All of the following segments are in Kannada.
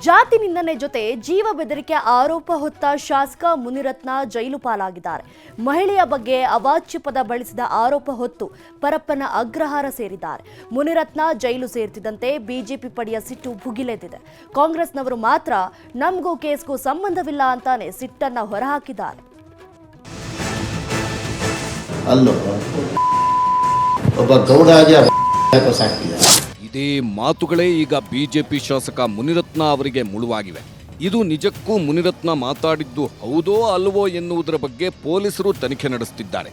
ಜಾತಿ ನಿಂದನೆ ಜೊತೆ ಜೀವ ಬೆದರಿಕೆ ಆರೋಪ ಹೊತ್ತ ಶಾಸಕ ಮುನಿರತ್ನ ಜೈಲು ಪಾಲಾಗಿದ್ದಾರೆ. ಮಹಿಳೆಯ ಬಗ್ಗೆ ಅವಾಚ್ಯ ಪದ ಬಳಸಿದ ಆರೋಪ ಹೊತ್ತು ಪರಪ್ಪನ ಅಗ್ರಹಾರ ಸೇರಿದ್ದಾರೆ. ಮುನಿರತ್ನ ಜೈಲು ಸೇರ್ತಿದ್ದಂತೆ ಬಿಜೆಪಿ ಪಡೆಯ ಸಿಟ್ಟು ಭುಗಿಲೆದ್ದಿದೆ. ಕಾಂಗ್ರೆಸ್ನವರು ಮಾತ್ರ, ನಮಗೂ ಕೇಸ್ಗೂ ಸಂಬಂಧವಿಲ್ಲ ಅಂತಾನೆ ಸಿಟ್ಟನ್ನ ಹೊರಹಾಕಿದ್ದಾರೆ. ಒಬ್ಬ ಗೌಡ ಇದೇ ಮಾತುಗಳೇ ಈಗ ಬಿಜೆಪಿ ಶಾಸಕ ಮುನಿರತ್ನ ಅವರಿಗೆ ಮುಳುವಾಗಿವೆ. ಇದು ನಿಜಕ್ಕೂ ಮುನಿರತ್ನ ಮಾತಾಡಿದ್ದು ಹೌದೋ ಅಲ್ವೋ ಎನ್ನುವುದರ ಬಗ್ಗೆ ಪೊಲೀಸರು ತನಿಖೆ ನಡೆಸುತ್ತಿದ್ದಾರೆ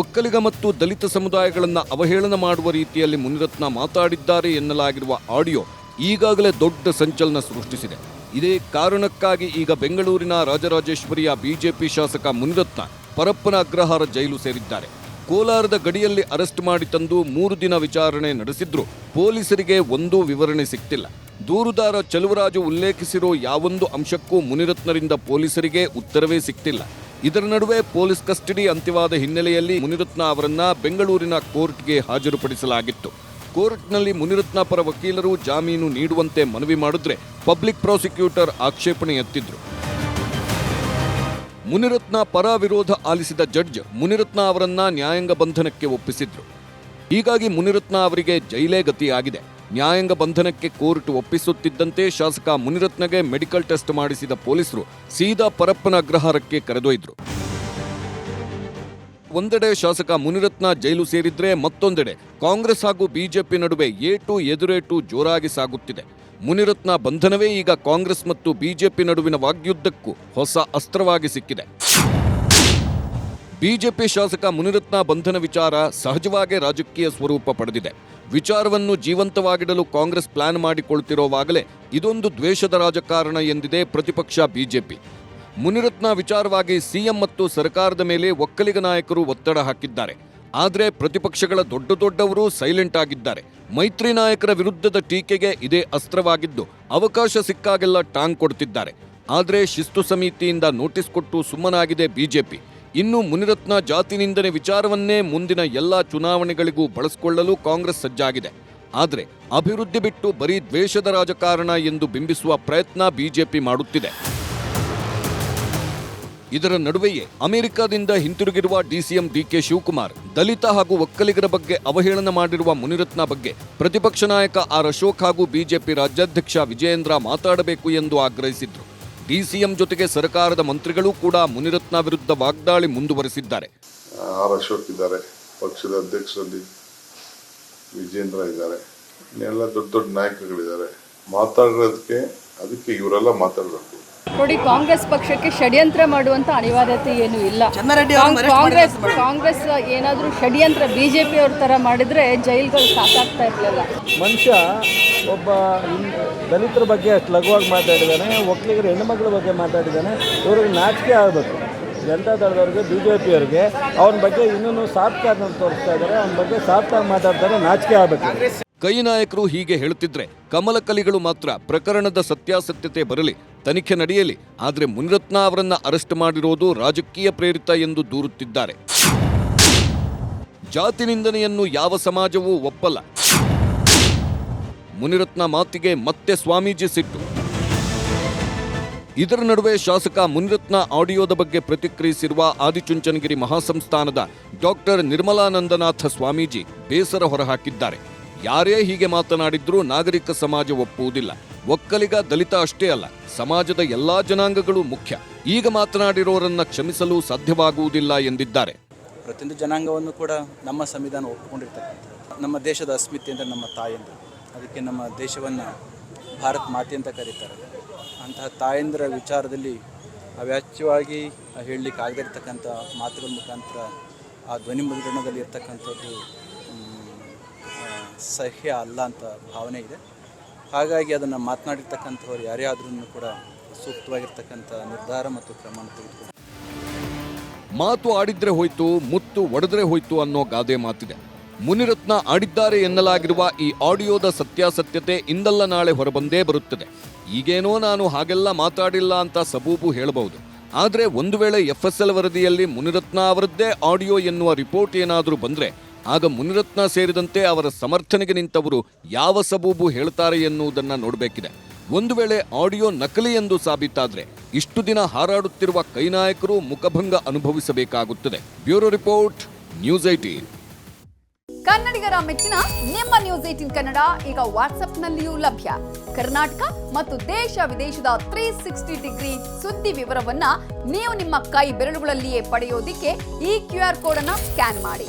ಒಕ್ಕಲಿಗ ಮತ್ತು ದಲಿತ ಸಮುದಾಯಗಳನ್ನು ಅವಹೇಳನ ಮಾಡುವ ರೀತಿಯಲ್ಲಿ ಮುನಿರತ್ನ ಮಾತಾಡಿದ್ದಾರೆ ಎನ್ನಲಾಗಿರುವ ಆಡಿಯೋ ಈಗಾಗಲೇ ದೊಡ್ಡ ಸಂಚಲನ ಸೃಷ್ಟಿಸಿದೆ. ಇದೇ ಕಾರಣಕ್ಕಾಗಿ ಈಗ ಬೆಂಗಳೂರಿನ ರಾಜರಾಜೇಶ್ವರಿಯ ಬಿಜೆಪಿ ಶಾಸಕ ಮುನಿರತ್ನ ಪರಪ್ಪನ ಅಗ್ರಹಾರ ಜೈಲು ಸೇರಿದ್ದಾರೆ. ಕೋಲಾರದ ಗಡಿಯಲ್ಲಿ ಅರೆಸ್ಟ್ ಮಾಡಿ ತಂದು ಮೂರು ದಿನ ವಿಚಾರಣೆ ನಡೆಸಿದ್ರು. ಪೊಲೀಸರಿಗೆ ಒಂದೂ ವಿವರಣೆ ಸಿಕ್ತಿಲ್ಲ. ದೂರುದಾರ ಚಲುವರಾಜು ಉಲ್ಲೇಖಿಸಿರೋ ಯಾವೊಂದು ಅಂಶಕ್ಕೂ ಮುನಿರತ್ನರಿಂದ ಪೊಲೀಸರಿಗೆ ಉತ್ತರವೇ ಸಿಕ್ತಿಲ್ಲ. ಇದರ ನಡುವೆ ಪೊಲೀಸ್ ಕಸ್ಟಡಿ ಅಂತ್ಯವಾದ ಹಿನ್ನೆಲೆಯಲ್ಲಿ ಮುನಿರತ್ನ ಅವರನ್ನ ಬೆಂಗಳೂರಿನ ಕೋರ್ಟ್ಗೆ ಹಾಜರುಪಡಿಸಲಾಗಿತ್ತು. ಕೋರ್ಟ್ನಲ್ಲಿ ಮುನಿರತ್ನ ಪರ ವಕೀಲರು ಜಾಮೀನು ನೀಡುವಂತೆ ಮನವಿ ಮಾಡಿದ್ರೆ ಪಬ್ಲಿಕ್ ಪ್ರಾಸಿಕ್ಯೂಟರ್ ಆಕ್ಷೇಪಣೆ ಎತ್ತಿದ್ರು. ಮುನಿರತ್ನ ಪರ ವಿರೋಧ ಆಲಿಸಿದ ಜಡ್ಜ್ ಮುನಿರತ್ನ ಅವರನ್ನ ನ್ಯಾಯಾಂಗ ಬಂಧನಕ್ಕೆ ಒಪ್ಪಿಸಿದ್ರು. ಹೀಗಾಗಿ ಮುನಿರತ್ನ ಅವರಿಗೆ ಜೈಲೇ ಗತಿಯಾಗಿದೆ. ನ್ಯಾಯಾಂಗ ಬಂಧನಕ್ಕೆ ಕೋರ್ಟ್ ಒಪ್ಪಿಸುತ್ತಿದ್ದಂತೆ ಶಾಸಕ ಮುನಿರತ್ನಗೆ ಮೆಡಿಕಲ್ ಟೆಸ್ಟ್ ಮಾಡಿಸಿದ ಪೊಲೀಸರು ಸೀದಾ ಪರಪ್ಪನ ಅಗ್ರಹಾರಕ್ಕೆ ಕರೆದೊಯ್ದ್ರು. ಒಂದೆಡೆ ಶಾಸಕ ಮುನಿರತ್ನ ಜೈಲು ಸೇರಿದ್ರೆ ಮತ್ತೊಂದೆಡೆ ಕಾಂಗ್ರೆಸ್ ಹಾಗೂ ಬಿಜೆಪಿ ನಡುವೆ ಏಟು ಎದುರೇಟು ಜೋರಾಗಿ ಸಾಗುತ್ತಿದೆ. ಮುನಿರತ್ನ ಬಂಧನವೇ ಈಗ ಕಾಂಗ್ರೆಸ್ ಮತ್ತು ಬಿಜೆಪಿ ನಡುವಿನ ವಾಗ್ಯುದ್ಧಕ್ಕೂ ಹೊಸ ಅಸ್ತ್ರವಾಗಿ ಸಿಕ್ಕಿದೆ. ಬಿಜೆಪಿ ಶಾಸಕ ಮುನಿರತ್ನ ಬಂಧನ ವಿಚಾರ ಸಹಜವಾಗೇ ರಾಜಕೀಯ ಸ್ವರೂಪ ಪಡೆದಿದೆ. ವಿಚಾರವನ್ನು ಜೀವಂತವಾಗಿಡಲು ಕಾಂಗ್ರೆಸ್ ಪ್ಲಾನ್ ಮಾಡಿಕೊಳ್ತಿರೋವಾಗಲೇ ಇದೊಂದು ದ್ವೇಷದ ರಾಜಕಾರಣ ಎಂದಿದೆ ಪ್ರತಿಪಕ್ಷ ಬಿಜೆಪಿ. ಮುನಿರತ್ನ ವಿಚಾರವಾಗಿ ಸಿಎಂ ಮತ್ತು ಸರ್ಕಾರದ ಮೇಲೆ ಒಕ್ಕಲಿಗ ನಾಯಕರು ಒತ್ತಡ ಹಾಕಿದ್ದಾರೆ. ಆದರೆ ಪ್ರತಿಪಕ್ಷಗಳ ದೊಡ್ಡ ದೊಡ್ಡವರು ಸೈಲೆಂಟ್ ಆಗಿದ್ದಾರೆ. ಮೈತ್ರಿ ನಾಯಕರ ವಿರುದ್ಧದ ಟೀಕೆಗೆ ಇದೇ ಅಸ್ತ್ರವಾಗಿದ್ದು ಅವಕಾಶ ಸಿಕ್ಕಾಗೆಲ್ಲ ಟಾಂಗ್ ಕೊಡ್ತಿದ್ದಾರೆ. ಆದರೆ ಶಿಸ್ತು ಸಮಿತಿಯಿಂದ ನೋಟಿಸ್ ಕೊಟ್ಟು ಸುಮ್ಮನಾಗಿದೆ ಬಿಜೆಪಿ. ಇನ್ನು ಮುನಿರತ್ನ ಜಾತಿ ನಿಂದನೆ ವಿಚಾರವನ್ನೇ ಮುಂದಿನ ಎಲ್ಲಾ ಚುನಾವಣೆಗಳಿಗೂ ಬಳಸಿಕೊಳ್ಳಲು ಕಾಂಗ್ರೆಸ್ ಸಜ್ಜಾಗಿದೆ. ಆದರೆ ಅಭಿವೃದ್ಧಿ ಬಿಟ್ಟು ಬರೀ ದ್ವೇಷದ ರಾಜಕಾರಣ ಎಂದು ಬಿಂಬಿಸುವ ಪ್ರಯತ್ನ ಬಿಜೆಪಿ ಮಾಡುತ್ತಿದೆ. ಇದರ ನಡುವೆಯೇ ಅಮೆರಿಕದಿಂದ ಹಿಂತಿರುಗಿರುವ ಡಿಸಿಎಂ ಡಿಕೆ ಶಿವಕುಮಾರ್, ದಲಿತ ಹಾಗೂ ಒಕ್ಕಲಿಗರ ಬಗ್ಗೆ ಅವಹೇಳನ ಮಾಡಿರುವ ಮುನಿರತ್ನ ಬಗ್ಗೆ ಪ್ರತಿಪಕ್ಷ ನಾಯಕ ಆರ್ ಅಶೋಕ್ ಹಾಗೂ ಬಿಜೆಪಿ ರಾಜ್ಯಾಧ್ಯಕ್ಷ ವಿಜಯೇಂದ್ರ ಮಾತಾಡಬೇಕು ಎಂದು ಆಗ್ರಹಿಸಿದ್ರು. ಡಿಸಿಎಂ ಜೊತೆಗೆ ಸರ್ಕಾರದ ಮಂತ್ರಿಗಳು ಕೂಡ ಮುನಿರತ್ನ ವಿರುದ್ಧ ವಾಗ್ದಾಳಿ ಮುಂದುವರೆಸಿದ್ದಾರೆ. ಆರ್ ಅಶೋಕ್ ಇದ್ದಾರೆ, ಪಕ್ಷದ ಅಧ್ಯಕ್ಷರಲ್ಲಿ ವಿಜೇಂದ್ರ ಇದ್ದಾರೆ ದೊಡ್ಡ ದೊಡ್ಡ ಮಾತಾಡೋದಕ್ಕೆ, ಅದಕ್ಕೆ ಇವರೆಲ್ಲ ಮಾತಾಡಬೇಕು. ನೋಡಿ ಕಾಂಗ್ರೆಸ್ ಪಕ್ಷಕ್ಕೆ ಷಡ್ಯಂತ್ರ ಮಾಡುವಂತ ಅನಿವಾರ್ಯತೆ ಏನು ಇಲ್ಲ. ಕಾಂಗ್ರೆಸ್ ಕಾಂಗ್ರೆಸ್ ಏನಾದರೂ ಷಡ್ಯಂತ್ರ ಬಿಜೆಪಿ ಅವ್ರ ತರ ಮಾಡಿದ್ರೆ ಜೈಲ್ಗಳು ಸಾಕಾಗ್ತಾ ಇರ್ಲಿಲ್ಲ. ಮನುಷ್ಯ ಒಬ್ಬ ದಲಿತರ ಬಗ್ಗೆ ಅಷ್ಟು ಲಘುವಾಗಿ ಮಾತಾಡಿದ್ದಾನೆ ಒಕ್ಕಲಿಗರ ಹೆಣ್ಣುಮಗಳ ಬಗ್ಗೆ ಮಾತಾಡಿದ್ದಾನೆ ಇವ್ರಿಗೆ ನಾಚಿಕೆ ಆಗಬೇಕು. ಜನತಾ ದಳದವ್ರಿಗೆ ಬಿ ಜೆ ಪಿಯವ್ರಿಗೆ ಅವನ ಬಗ್ಗೆ ಇನ್ನೂ ಸಾಫ್ಟ್ ಅಂತ ತೋರಿಸ್ತಾ ಇದ್ದಾರೆ ಅವನ ಬಗ್ಗೆ ಸಾಫ್ಟಾಗಿ ಮಾತಾಡ್ತಾರೆ ನಾಚಿಕೆ ಆಗಬೇಕು. ಕೈ ನಾಯಕರು ಹೀಗೆ ಹೇಳುತ್ತಿದ್ರೆ ಕಮಲಕಲಿಗಳು ಮಾತ್ರ ಪ್ರಕರಣದ ಸತ್ಯಾಸತ್ಯತೆ ಬರಲಿ. ತನಿಖೆ ನಡೆಯಲಿ, ಆದರೆ ಮುನಿರತ್ನ ಅವರನ್ನು ಅರೆಸ್ಟ್ ಮಾಡಿರೋದು ರಾಜಕೀಯ ಪ್ರೇರಿತ ಎಂದು ದೂರುತ್ತಿದ್ದಾರೆ. ಜಾತಿ ನಿಂದನೆಯನ್ನು ಯಾವ ಸಮಾಜವೂ ಒಪ್ಪಲ್ಲ. ಮುನಿರತ್ನ ಮಾತಿಗೆ ಮತ್ತೆ ಸ್ವಾಮೀಜಿ ಸಿಟ್ಟು. ಇದರ ನಡುವೆ ಶಾಸಕ ಮುನಿರತ್ನ ಆಡಿಯೋದ ಬಗ್ಗೆ ಪ್ರತಿಕ್ರಿಯಿಸಿರುವ ಆದಿಚುಂಚನಗಿರಿ ಮಹಾಸಂಸ್ಥಾನದ ಡಾಕ್ಟರ್ ನಿರ್ಮಲಾನಂದನಾಥ ಸ್ವಾಮೀಜಿ ಬೇಸರ ಹೊರಹಾಕಿದ್ದಾರೆ. ಯಾರೇ ಹೀಗೆ ಮಾತನಾಡಿದ್ರೂ ನಾಗರಿಕ ಸಮಾಜ ಒಪ್ಪುವುದಿಲ್ಲ. ಒಕ್ಕಲಿಗ ದಲಿತ ಅಷ್ಟೇ ಅಲ್ಲ, ಸಮಾಜದ ಎಲ್ಲಾ ಜನಾಂಗಗಳು ಮುಖ್ಯ. ಈಗ ಮಾತನಾಡಿರೋರನ್ನ ಕ್ಷಮಿಸಲು ಸಾಧ್ಯವಾಗುವುದಿಲ್ಲ ಎಂದಿದ್ದಾರೆ. ಪ್ರತಿಯೊಂದು ಜನಾಂಗವನ್ನು ಕೂಡ ನಮ್ಮ ಸಂವಿಧಾನ ಒಪ್ಪಿಕೊಂಡಿರ್ತಕ್ಕಂಥ, ನಮ್ಮ ದೇಶದ ಅಸ್ಮಿತೆ ಅಂದರೆ ನಮ್ಮ ತಾಯಂದು ಅದಕ್ಕೆ ನಮ್ಮ ದೇಶವನ್ನು ಭಾರತ್ ಮಾತೆ ಅಂತ ಕರೀತಾರೆ. ಅಂತಹ ತಾಯಂದಿರ ವಿಚಾರದಲ್ಲಿ ಅವ್ಯಾಚ್ಯವಾಗಿ ಹೇಳಲಿಕ್ಕೆ ಆಗದೇ ಇರತಕ್ಕಂಥ ಮಾತುಗಳ ಮುಖಾಂತರ ಆ ಧ್ವನಿ ಮುದ್ರಣದಲ್ಲಿ ಇರ್ತಕ್ಕಂಥದ್ದು ಸಹ್ಯ ಅಲ್ಲ ಅಂತ ಭಾವನೆ ಇದೆ. ಹಾಗಾಗಿ ಅದನ್ನು ಮಾತನಾಡಿರ್ತಕ್ಕಂಥವ್ರು ಯಾರೇ ಆದ್ರೂ ಕೂಡ ಸೂಕ್ತವಾಗಿರ್ತಕ್ಕಂಥ ನಿರ್ಧಾರ ಮತ್ತು ಕ್ರಮ ತೆಗೆದುಕೊಂಡು. ಮಾತು ಆಡಿದ್ರೆ ಹೋಯ್ತು, ಮುತ್ತು ಒಡೆದ್ರೆ ಹೋಯ್ತು ಅನ್ನೋ ಗಾದೆ ಮಾತಿದೆ. ಮುನಿರತ್ನ ಆಡಿದ್ದಾರೆ ಎನ್ನಲಾಗಿರುವ ಈ ಆಡಿಯೋದ ಸತ್ಯಾಸತ್ಯತೆ ಇಂದಲ್ಲ ನಾಳೆ ಹೊರಬಂದೇ ಬರುತ್ತದೆ. ಈಗೇನೋ ನಾನು ಹಾಗೆಲ್ಲ ಮಾತಾಡಿಲ್ಲ ಅಂತ ಸಬೂಬು ಹೇಳಬಹುದು. ಆದರೆ ಒಂದು ವೇಳೆ ಎಫ್ಎಸ್ಎಲ್ ವರದಿಯಲ್ಲಿ ಮುನಿರತ್ನ ಅವರದ್ದೇ ಆಡಿಯೋ ಎನ್ನುವ ರಿಪೋರ್ಟ್ ಏನಾದರೂ ಬಂದ್ರೆ ಆಗ ಮುನಿರತ್ನ ಸೇರಿದಂತೆ ಅವರ ಸಮರ್ಥನೆಗೆ ನಿಂತವರು ಯಾವ ಸಬೂಬು ಹೇಳ್ತಾರೆ ಎನ್ನುವುದನ್ನು ನೋಡಬೇಕಿದೆ. ಒಂದು ವೇಳೆ ಆಡಿಯೋ ನಕಲಿ ಎಂದು ಸಾಬೀತಾದರೆ ಇಷ್ಟು ದಿನ ಹಾರಾಡುತ್ತಿರುವ ಕೈನಾಯಕರು ಮುಖಭಂಗ ಅನುಭವಿಸಬೇಕಾಗುತ್ತದೆ. ಬ್ಯೂರೋ ರಿಪೋರ್ಟ್, ನ್ಯೂಸ್ ಐಟೀನ್ ಕನ್ನಡಿಗರ ಮೆಚ್ಚಿನ ನಿಮ್ಮ ನ್ಯೂಸ್ ಏಟಿನ್ ಕನ್ನಡ ಈಗ ವಾಟ್ಸ್ಆಪ್ನಲ್ಲಿಯೂ ಲಭ್ಯ. ಕರ್ನಾಟಕ ಮತ್ತು ದೇಶ ವಿದೇಶದ ತ್ರೀ ಸಿಕ್ಸ್ಟಿ ಡಿಗ್ರಿ ಸುದ್ದಿ ವಿವರವನ್ನ ನೀವು ನಿಮ್ಮ ಕೈ ಬೆರಳುಗಳಲ್ಲಿಯೇ ಪಡೆಯೋದಿಕ್ಕೆ ಈ ಕ್ಯೂ ಆರ್ ಕೋಡ್ ಅನ್ನ ಸ್ಕ್ಯಾನ್ ಮಾಡಿ.